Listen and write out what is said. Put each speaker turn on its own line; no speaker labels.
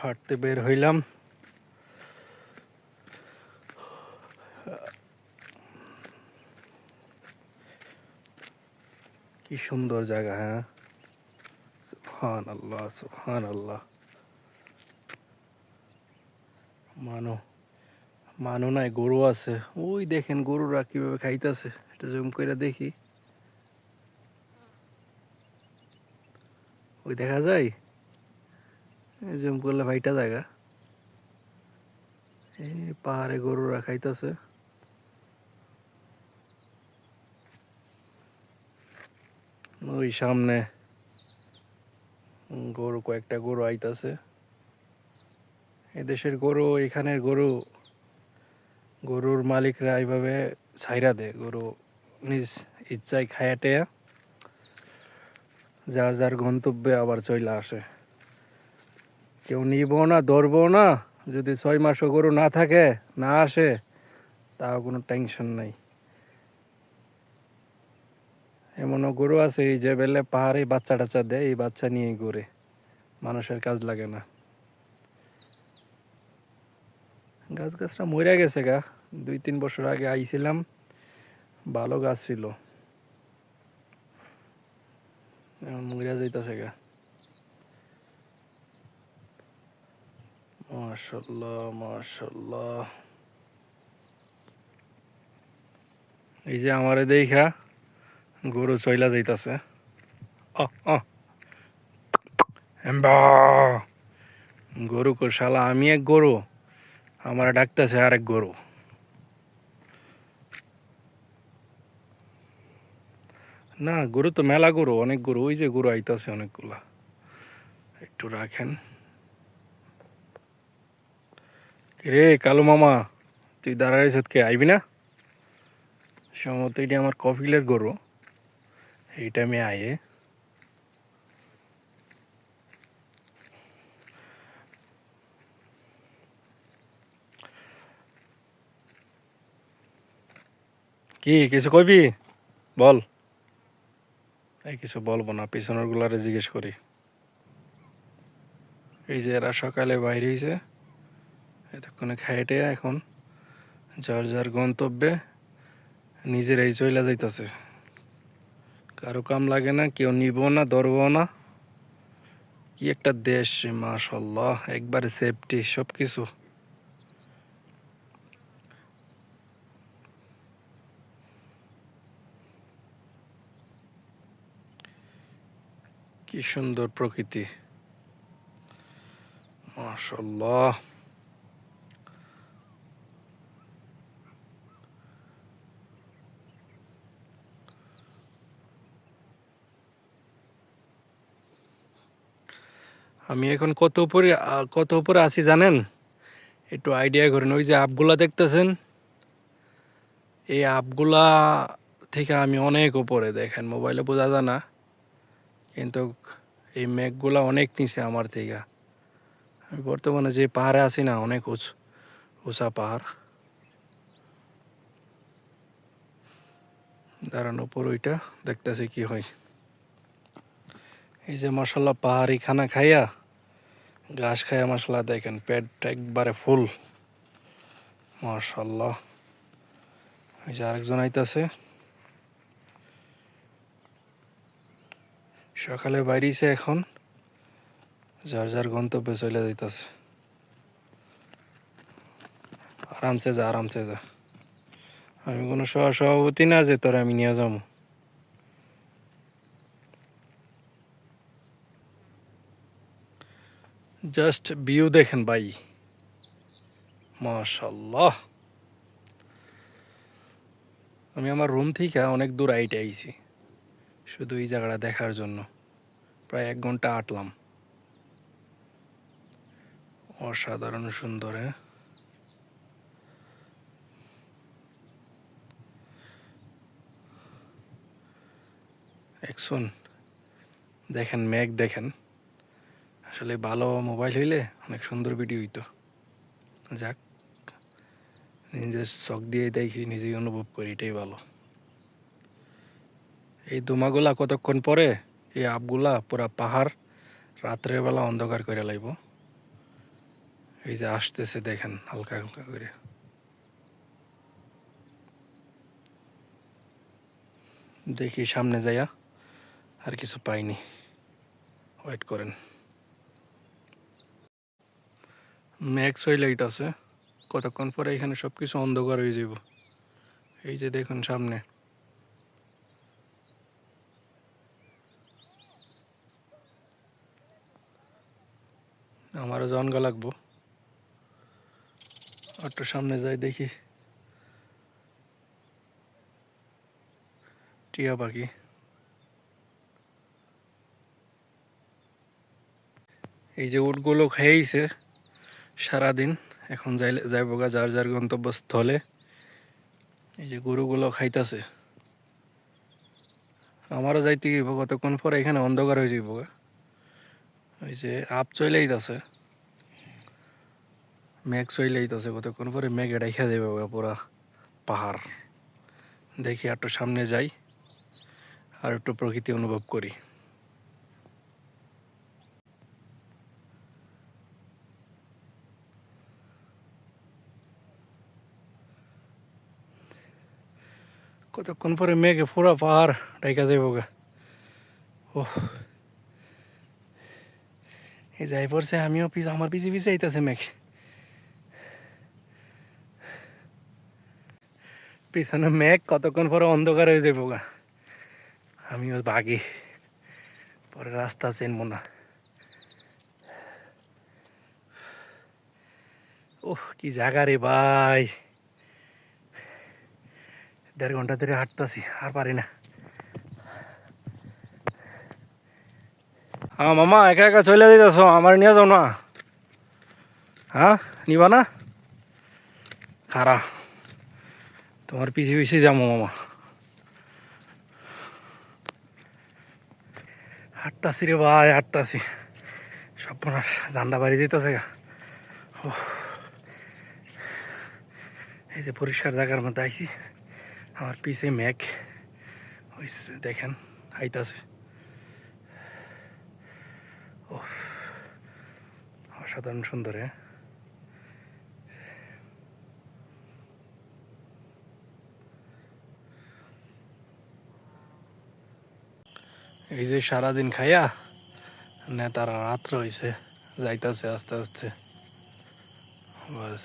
হাঁটতে বের হইলাম। কি সুন্দর জায়গা হ্যাঁ? সুহান আল্লাহ সুহান আল্লাহ মানো মানো নাই, গরু আছে। ওই দেখেন গরুরা কীভাবে খাইতেছে এটা জুম করে দেখি। ওই দেখা যায়? জুম করলে ভাইটা জায়গা। এই পাহাড়ে গরুরা খাইতেছে। ওই সামনে গরু, কয়েকটা গরু আইতাছে। এদেশের গরু, এখানের গরু, গরুর মালিকরা এইভাবে ছাইরা দেয়। গরু নিজ ইচ্ছায় খায়াটে যার যার গন্তব্যে আবার চইলা আসে। কেউ নিব না ধরবো না। যদি ছয় মাসও গরু না থাকে, না আসে, তাও কোনো টেনশন নাই। এমনও গরু আছে, এই যে বেলে পাহাড়ে বাচ্চা টাচ্চা দেয়, এই বাচ্চা নিয়েই ঘুরে। মানুষের কাজ লাগে না। গাছ গাছটা মরে গেছে গা। দুই তিন বছর আগে আইছিলাম, ভালো গাছ ছিল। এখন মরে যাইতেছে গা। মাশাল্লাহ মাশাল্লাহ এই যে আমারে দেখা, গরু চইলা যাইতাছে। গরু কো শালা, আমি এক গরু, আমার ডাকতেছে আরেক গরু। না, গরু তো মেলা গরু, অনেক গরু, ওই যে গরু আইতাছে অনেকগুলা। একটু রাখেন। রে কালো মামা, তুই দাঁড়াইছ কে, আইবি না? সম্ভবত এটা আমার কফিলের গরু। এইটা আমি আয়ে কি, কিছু কইবি? বল। এই কিছু বলব না পিছনের গুলারে জিজ্ঞেস করি। এই যে এরা সকালে বাইরে হয়েছে এতক্ষণে খাইটে এখন যার যার গন্তব্যে নিজেরাই চইলা যাইতাছে। কারও কাম লাগে না, কেউ নিব না ধরবো না। কি একটা দেশ মাশাল্লাহ, একবারে সেফটি সব কিছু কি সুন্দর প্রকৃতি। মাশাল্লাহ। আমি এখন কত উপরে কত উপরে আছি জানেন? একটু আইডিয়া করেন। ওই যে আপগুলা দেখতেছেন? এই আপগুলা থেকে আমি অনেক উপরে দেখেন, মোবাইলে বোঝা যায় না। কিন্তু এই মেঘগুলা অনেক নিচে আমার থেকে। আমি বর্তমানে যে পাহাড়ে আছি না, অনেক উঁচু, উঁচা পাহাড়। দাঁড়ান, উপর ওইটা দেখতেছি কি হয়। এই যে মশলা পাহাড়ি খানা খাইয়া, ঘাস খাইয়া মশলা দেখেন পেট একবারে ফুল। মাশাল্লাহ এই যে আরেকজন আইতাছে। সকালে বাইরেছে এখন, যার যার গন্তব্যে চলে যাইতাছে। আরামসে যা আরামসে যা। আমি কোনো সহ সভাপতি না যে তোরা আমি নিয়ে যাব। জাস্ট ভিউ দেখেন ভাই। মাশাল্লাহ আমি আমার রুম থেকে অনেক দূর আইটে আইছি। শুধু এই জায়গাটা দেখার জন্য। প্রায় এক ঘণ্টা আটলাম। অসাধারণ সুন্দর হ্যাঁ? একশন দেখেন মেঘ দেখেন। আসলে ভালো মোবাইল হইলে অনেক সুন্দর ভিডিও হইতো। যাক, নিজের চোখ দিয়ে দেখি, নিজেই অনুভব করি, এটাই ভালো। এই দুমাগুলা কতক্ষণ পরে, এই আপগুলা পুরা পাহাড়, রাত্রের বেলা অন্ধকার করে লাইব। এই যে আসতেছে, দেখেন, হালকা হালকা করে। দেখি, সামনে যাইয়া আর কিছু পাইনি। ওয়েট করেন। ম্যাগ লাইট আছে। কতক্ষণ পরে এখানে সব কিছু অন্ধকার হয়ে যাব এই যে দেখুন সামনে। আমারও জনগা লাগবো। একটু সামনে যাই দেখি। টিয়া পাখি। এই যে উটগুলো খেয়েছে সারাদিন এখন যাইলে যাইব গা যার যার গন্তব্যস্থলে। এই যে গরুগুলো খাইতাছে। আমারও যাইতে গিয়ে কতক্ষণ পরে এখানে অন্ধকার হয়ে যাইব ওই যে আপ চলেই আছে মেঘ চলেই আছে কতক্ষণ পরে মেঘ রেখে দেবে গা পুরা পাহাড়। দেখি একটু সামনে যাই, আর একটু প্রকৃতি অনুভব করি। কতক্ষণ পরে মেঘে পুরা পাহাড় ঢাকা যাইব গা ও এই যাই পড়ছে, আমিও পিছ আমার পিছে পিছে আইতাছে মেঘ। পিছনে মেঘ কতক্ষণ পরে অন্ধকার হয়ে যাব গা আমিও ভাগি পরে রাস্তা চেনবো না। ওহ, কি জায়গা রে ভাই। দেড় ঘণ্টা ধরে হাঁটতাছি, আর পারি না। হ্যাঁ মামা, একা একা চলে দিতেছ আমার নিয়ে যাও না। হ্যাঁ নিবা না? খারা, তোমার পিছিয়ে পিছিয়ে যাব মামা। হাঁটতাছি রে ভাই, হাঁটতাছি। সব জান্ডা বাড়ি দিতেছে গা। ওহ। এই যে পরিষ্কার জায়গার মধ্যে আইছি। আমার পিছে মেঘ ওই দেখেন, আইতাছে। ও অসাধারণ সুন্দর হ্যাঁ? এই যে সারাদিন খাইয়া নেতারা রাত্র হইছে, যাইতাছে আস্তে আস্তে। বাস।